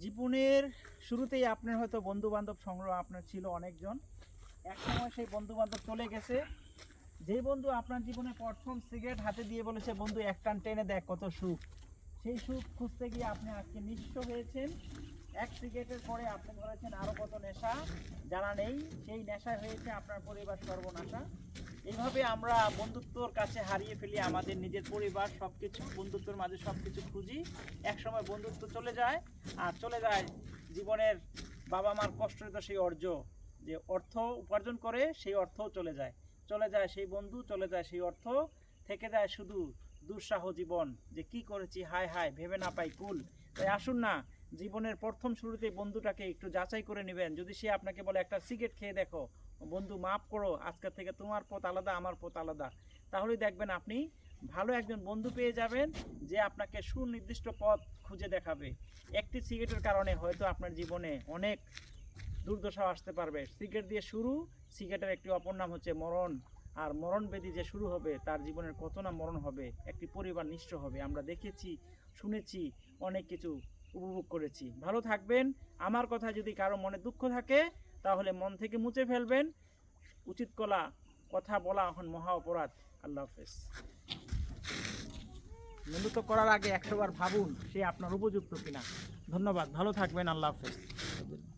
জীবনের শুরুতেই আপনার হয়তো বন্ধু বান্ধব সংগ্রহ আপনার ছিল অনেকজন। এক সময় সেই বন্ধু বান্ধব চলে গেছে। যে বন্ধু আপনার জীবনে প্রথম সিগারেট হাতে দিয়ে বলেছে, বন্ধু, এক টান টেনে দেখ কত সুখ। সেই সুখ খুঁজতে গিয়ে আপনি আজকে নিঃস্ব হয়েছেন। এক সিগারেটের পরে আপনি ধরেছেন আরও কত নেশা? জানা নেই। সেই নেশা হয়েছে আপনার পরিবার সর্বনাশা। এইভাবে আমরা বন্ধুত্বর কাছে হারিয়ে ফেলি আমাদের নিজের পরিবার, সবকিছু, বন্ধুত্বর মাঝে সবকিছু খুঁজি। একসময় বন্ধুত্ব চলে যায়, আর চলে যায় জীবনের বাবা মার কষ্টের তো সেই অর্জ যে অর্থ উপার্জন করে সেই অর্থও চলে যায়। চলে যায় সেই বন্ধু, চলে যায় সেই অর্থ, থেকে যায় শুধু দুঃসাহ জীবন, যে কি করেছি, হায় হায়, ভেবে না পাই, কুল। তাই আসুন না জীবনের প্রথম শুরুতে বন্ধুটাকে একটু যাচাই করে নেবেন। যদি সে আপনাকে বলে, একটা সিগারেট খেয়ে দেখো, বন্ধু মাফ করো আজকের থেকে তোমার পথ আলাদা, আমার পথ আলাদা। তাহলেই দেখবেন আপনি ভালো একজন বন্ধু পেয়ে যাবেন যে আপনাকে সুনির্দিষ্ট পথ খুঁজে দেখাবে। একটি সিগারেটের কারণে হয়তো আপনার জীবনে অনেক দুর্দশা আসতে পারবে। সিগারেট দিয়ে শুরু, সিগারেটের একটি অপর নাম হচ্ছে মরণ। আর মরণ ব্যাধি যে শুরু হবে, তার জীবনের কত না মরণ হবে, একটি পরিবার নিশ্চয় হবে। আমরা দেখেছি, শুনেছি অনেক কিছু উপভোগ করেছি। ভালো থাকবেন। আমার কথা যদি কারও মনে দুঃখ থাকে, তাহলে মন থেকে মুছে ফেলবেন। উচিত কলা, কথা বলা এখন মহা অপরাধ। আল্লাহ হাফেজ। মূলত করার আগে একশোবার ভাবুন, সে আপনার উপযুক্ত কিনা। ধন্যবাদ। ভালো থাকবেন। আল্লাহ হাফেজ।